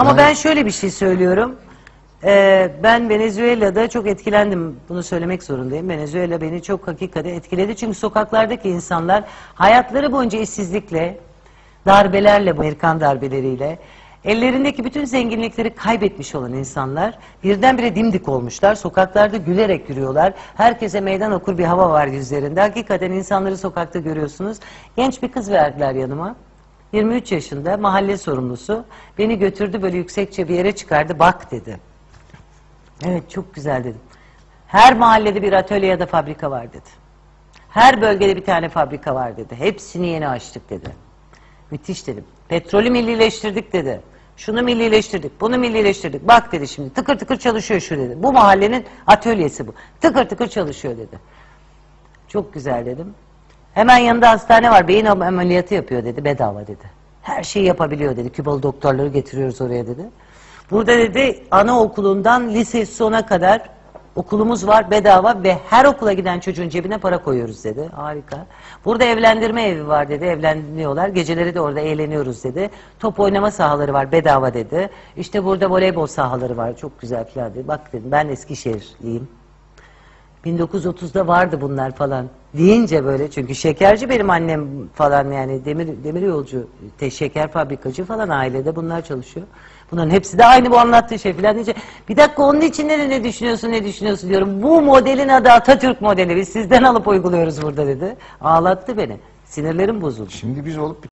Ama Yani- ben şöyle bir şey söylüyorum. Ee, ben Venezuela'da çok etkilendim. Bunu söylemek zorundayım. Venezuela beni çok hakikaten etkiledi. Çünkü sokaklardaki insanlar hayatları boyunca işsizlikle, darbelerle, Amerikan darbeleriyle, ellerindeki bütün zenginlikleri kaybetmiş olan insanlar birdenbire dimdik olmuşlar. Sokaklarda gülerek yürüyorlar. Herkese meydan okur bir hava var yüzlerinde. Hakikaten insanları sokakta görüyorsunuz. Genç bir kız verdiler yanıma. 23 yaşında mahalle sorumlusu beni götürdü böyle yüksekçe bir yere çıkardı bak dedi. Evet çok güzel dedim. Her mahallede bir atölye ya da fabrika var dedi. Her bölgede bir tane fabrika var dedi. Hepsini yeni açtık dedi. Müthiş dedim. Petrolü millileştirdik dedi. Şunu millileştirdik, bunu millileştirdik. Bak dedi şimdi tıkır tıkır çalışıyor şu dedi. Bu mahallenin atölyesi bu. Tıkır tıkır çalışıyor dedi. Çok güzel dedim. Hemen yanında hastane var. Beyin am- ameliyatı yapıyor dedi. Bedava dedi. Her şeyi yapabiliyor dedi. Kübalı doktorları getiriyoruz oraya dedi. Burada dedi anaokulundan lise sona kadar okulumuz var bedava ve her okula giden çocuğun cebine para koyuyoruz dedi. Harika. Burada evlendirme evi var dedi. Evleniyorlar. Geceleri de orada eğleniyoruz dedi. Top oynama sahaları var bedava dedi. İşte burada voleybol sahaları var. Çok güzel falan dedi. Bak dedim ben Eskişehirliyim. 1930'da vardı bunlar falan deyince böyle çünkü şekerci benim annem falan yani demir demir yolcu te şeker fabrikacı falan ailede bunlar çalışıyor. Bunların hepsi de aynı bu anlattığı şey falan deyince bir dakika onun içinde de ne düşünüyorsun ne düşünüyorsun diyorum. Bu modelin adı Atatürk modeli biz sizden alıp uyguluyoruz burada dedi. Ağlattı beni. Sinirlerim bozuldu. Şimdi biz olup